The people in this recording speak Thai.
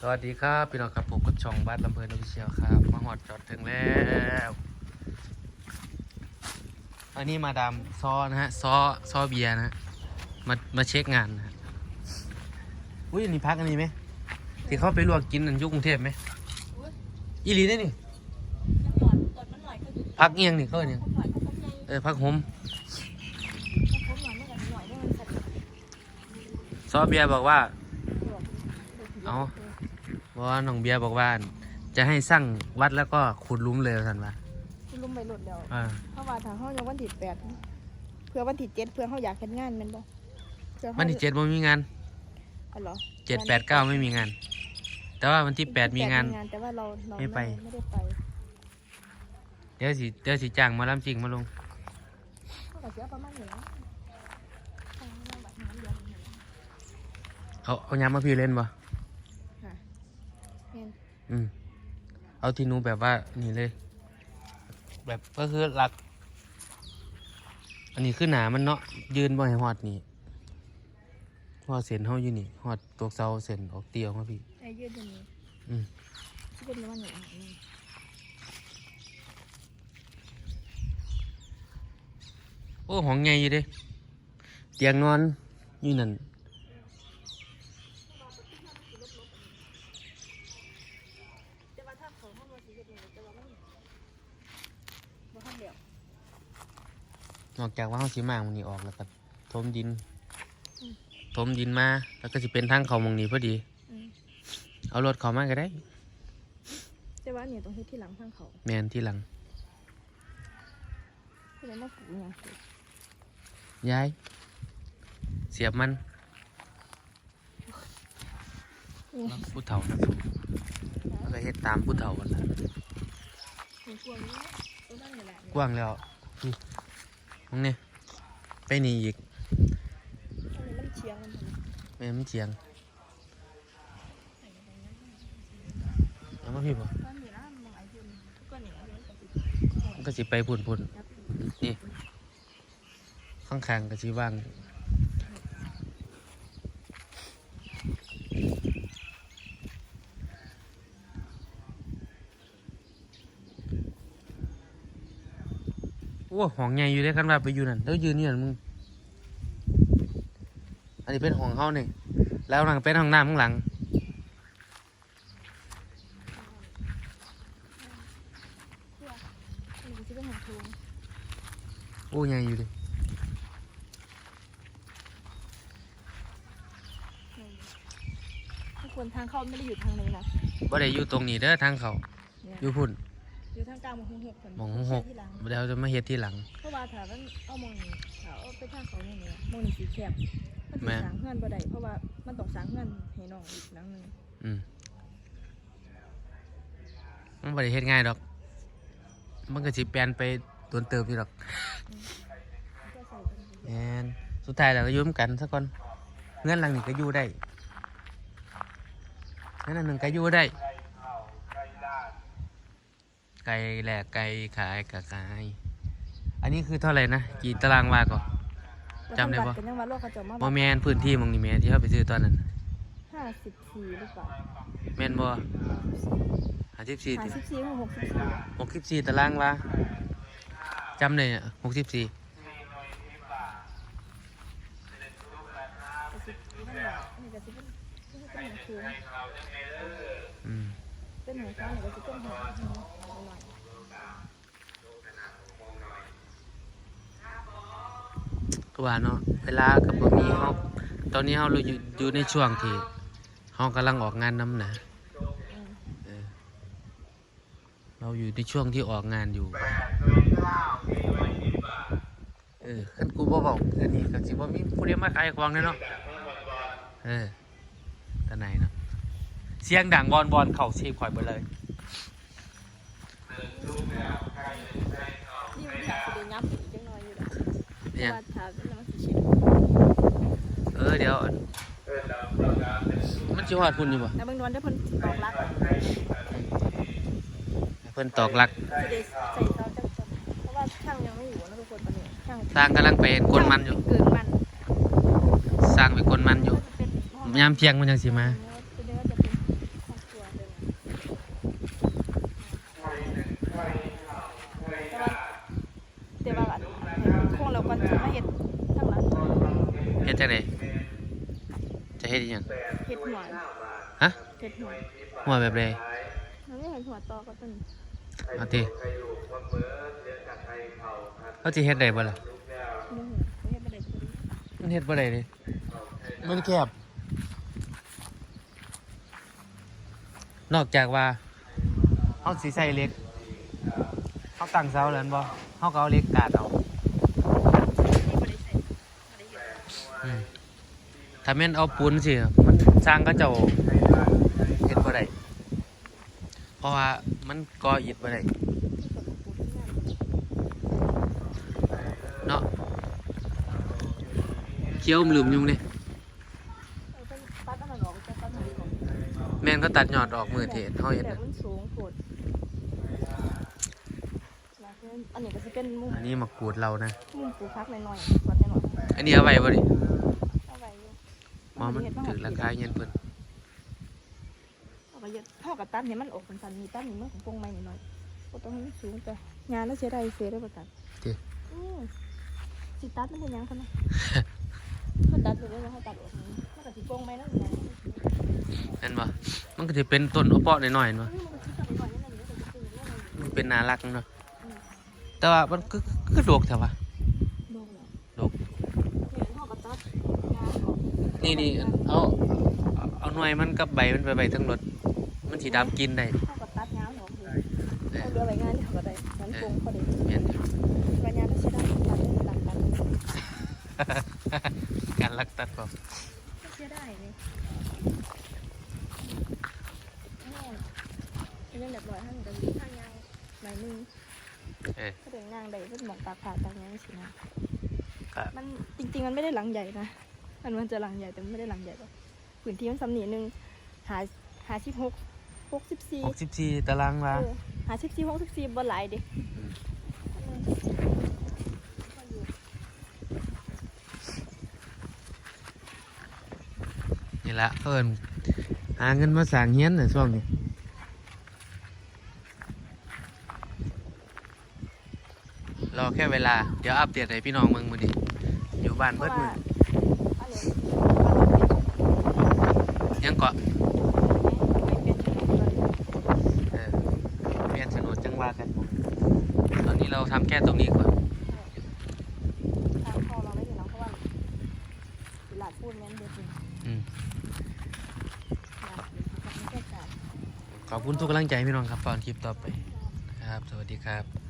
สวัสดีครับพี่น้องครับผมกับช่องบ้านลำเพลินออฟฟิเชียลครับ มาหอดจอดถึงแล้วอันนี้มาดามซอนะฮะซอซอเบียนะฮะมามาเช็คงานนะฮะอุ้ยอันนี้พักอันนี้ไหมที่เขาไปลวกกินอันอยุกรุงเทพไหมอีหลีได้นี่พักเอียงนี่เขาเนี่ยงเออพักหมซอเบียบอกว่าเอา เพราะว่าน้องเบียร์บอกว่า จะให้สร้างวัดแล้วก็ขุดหลุมเลยท่าซั่นว่าลุมไปหลดแล้ว อ่าเพราะว่าทางห้องยังวันที่แปดเพื่อวันที่เจ็ดเพื่อเขาอยากเห็นงานแมันบ่เพื่อขาวันที่เจ็ดไม่มีงานอ๋อเหรอเจ็ดแปดเก้าไม่มีงาน แต่ว่าวันที่แปดมีงาน แต่ว่าเราเราไม่ไป ไม่ได้ไปเดี๋ยวสิเดี๋ยวสิจ้างหมาลำจริงมาลงเขาก็เสียประมาณนี้นะทางน้ำบัดน้ำเดือนนี้เอาเอายำมาพี่เล่นบ่ค่ะ เห็นอืม เอาที่หนูแบบว่านี่เลย แบบก็คือหลัก อันนี้คือหนามันเนาะยืนบ่ให้หอดนี่หอดเส้นเฮาอยู่นี่หอดตัวเสาเส้นออกเตียวมาพี่ ไอ้ยืดอย่างนี้อืมที่เป็นประมาณนี้อะอืมโอ้ห้องใหญ่อยู่เด้ เตียงนอนอยู่นั่น แต่ว่าถ้า เขาห้องเราสีเฮ็ดนี่แต่ว่ามันบ่ทันเดียวนอกจากว่าเขาสิมางมันนี่ออกแล้วก็ถมดินถมดินมาแล้วก็สิเป็นทางเขาหมองนี้พอดี อืมเอารถเขามาก็ได้ แต่ว่าเนี่ยต้องเฮ็ดที่หลังทางเขาแมนที่หลังเพื่อมาปลูกอย่างสิย้าย เสียบมัน ผู้เฒ่านะแล้วก็เฮ็ดตามผู้เฒ่ากันละมีกวางนี้ตัวกว้างแล้วนี่มองนี่ไปนี่อีกอันนี้มันเชียงมันแม่มันเฉียงเอามาพี่บ่ตอนนี้นะมองไอ้พุ่นทุกคนนี่มันก็สิมันก็สิไปพุ่นพุ่นนี่ข้างๆก็สิว่าง อ้ห้องใหญ่อยู่ได้คันว่าไปอยู่นั่นแล้วยืนนี่นั่นมึง อันนี้เป็นห้องเฮานี่แล้วนั่งเป็นห้องน้ำข้างหลังอันนี้จะเป็นหางทุงโอ้ใหญ่อยู่ดิทุกคนทางเข้าไม่ได้อยู่ทางนี้นะบ่ได้อยู่ตรงนี้เด้อทางเขาเนี่ยอยู่พุ่น อยู่ทางกลางมองหกคนหม้องหกที่หลังเดี๋ยวจะมาเฮ็ดที่หลังเพราะว่าถ้ามันเอามองนี้ถ้าเอาไปทางเขาเนี่ยเนี่ยมองนี้สีแคบมันแม่สิสร้างเฮือนบ่ได้เพราะว่ามันต้องสร้างเฮือนให้น้องอีกหลังหนึงอืมมันบ่ได้เฮ็ดง่ายดอก มันก็สิแปลนไปตวนเติบอยู่ดอกก็ใส่เป็นแม่นสุดท้ายแล้วก็อยู่นำกันซะก่อนเงินหลังนี้ก็อยู่ได้เงินอันหนึงก็อยู่ได้ ไก่แหลกไก่ขายกะขาย อันนี้คือเท่าไหร่นะ กี่ตารางวาก่อน จำได้ปะ เป็นยังว่าโลกเขาเจะมาบ่แม่นพื้นที่หมองนี้แม่ที่เฮาไปซื้อตอนนั้น ห้าสิบสี่หรือเปล่าแม่นบ่54ห้าติสิบสี่หรือหกสิบสี่หกสิบสี่ตารางวาจำเลยหกสิบสี่ก็สิบนั่นแหละนี่ก็สิเป็นนี่ก็เป็นหางทุงอืมเป็นหางช้างนี่ก็สิเป็นหางทุงประมาณ ก็ว่าเนาะเวลากับบ่มีเฮาตอนนี้เฮาเราอยู่อยู่ในช่วงที่เฮากำลังออกงานนํนะอืมเออเราอยู่ในช่วงที่ออกงานอยู่เออคันกูบ่บอกคืนนี้ก็สิบ่มีผู้ใดมาขายของแน่เนาะเออตาไหนเนาะเสียงดังบอลบอลเข้าชีพข่อยเบิดเลย นี่มันอยากสิได้ยับอีกจังน้อยอยู่แหละ เนี่ยว่าถ้าเป็นน้ำสีเขียวเออเดี๋ยวอันมันสิฮอดพุ่นอยู่บ่แล้วเบางนวลได้เพิ่นตอกลักให้เพิ่นตอกหลักสิได้ใส่เสาจักจักเพราะว่าช่างยังไม่อยู่นะทุกคนตอนนี้ช่างสร้างกำลังไปกลมันอยู่ เกินมันสร้างไปกลมันอยู่เป็นห้องยามเที่ยงมันยังสิมา เป็นเนื้อจะเป็น ฮ็ดอีหยังเห็ดหัวฮะเห็ดหัวหัวแบบใดมันไม่เห็นหัวตอก็ต้นเอาติเขาสิเฮ็ดได้บ่ล่ะมือเขาเห็ดไม่ได้ตัวนี้มันเฮ็ดบ่ได้เลยมันแคบนอกจากว่าเฮาสิใส่เหล็กเฮาตั้งเสาแล้วนั่นบ่เฮาก็เอาเหล็กกาดเอา ที่ไม่ได้ใส่ไม่ได้เห็ด อืม ถ้าแม่นเอาปูนสิมันสร้างก็เจ้าเฮ็ดบ่ได้เพราะว่ามันก่ออิฐบ่ได้เนาะเคี้ยวมลืมยุงเลยเออเป็นตัดอันนั้นออกจะตัดอันนี้ออกแม่นก็ตัดยอดออกมือเทศเฮาเฮ็ดแต่น่ะมันสูงโผดแล้วก็ อันนี้ก็จะเป็นมุมอันนี้มากรูดเรานะ มุมปลูกพักหน่อยๆสวนหน่อยอันนี้เอาไว้บ่ดิๆเอาไว้อยู่มอมันถึงราคาเงินเพิ่นเอาไปเยอะเท่ากับตัดเนี่ยมันออกเป็นสันมีตัดนี่มันของปงไม้หน่อยๆก็ต้องให้มันสูงแต่งานแล้วเสียดายเสียได้ประกันติอืมสิตัดมันเป็นยังคะนะเขาตัดไปเลยว่าเขาตัดออกนี้มันก็สิปงไม้นั่นไงเห็นบ่มันก็สิเป็นต้นเอาเปาะน้อยๆเนาะอืมมันก็สิตัดไปก่อนนั่นแหละเดี๋ยวมันจะเป็นอย่างนั้นเลยมันเป็นน่ารักเนาะ แต่ว่ามันก็คือดกแท้ว่ะโดนเหรอดกเนี่ยเขาก็ตัดงานออกนี่นี่เอาเอาเอาหน่วยมันกับใบมันไปไว้ทั้งรถมันสิดับกลินได้เขาก็ตัดงานออกเลยเอาเรือไปงานที่เขาก็ได้งั้นปงเขาได้แม่นอยู่วันงานก็ใช้ได้ตัดเลยตัดตัดการรักตัดบ่ก็ใช้ได้เลยนี่เป็นเรื่องแบบลอยห้างกันห้างยางหน่อยนึง เออ ก็เดินงานได้ก็หมองตาผ่าตางยางสินะครับ มันจริงๆมันไม่ได้หลังใหญ่นะมันมันจะหลังใหญ่แต่มันไม่ได้หลังใหญ่หรอกพื้นที่มันสำเนียงหนึ่งหาหาสิบหกหกสิบสี่64ตารางวา เออหาสิบสี่หกสิบสี่บนหลายเดินี่ละเอิ้นหาเงินมาสร้างเฮียนน่ะช่วงนี้ รอแค่เวลา เดี๋ยวอัปเดตให้พี่น้องเมืองมื้อนี้อยู่บ้านเพเบิราะดว่ามื้ออันนี้ยังเกาะไม่เป็นชนบทเลยเออเปลี่ยนโฉนดจังว่ากัน ตอนนี้เราทำแค่ตรงนี้ก่อนทางเข้าเราไม่ถึงแล้วเพราะว่าเวลาพูดแม่นเดือดจริงอืมนะไม่ใช่การขอบคุณทุกกำลังใจพี่น้องครับตอนคลิปต่อไป ครับ สวัสดีครับ